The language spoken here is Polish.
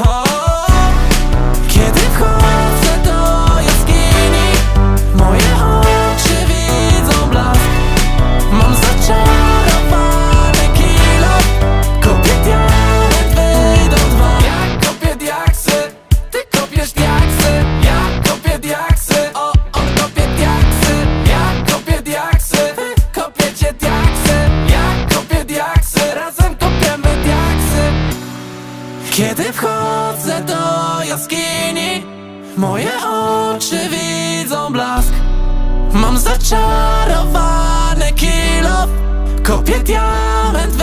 Oh. Kiedy wchodzę do jaskini Moje oczy widzą blask. Mam zaczarowany kilof Kopię diament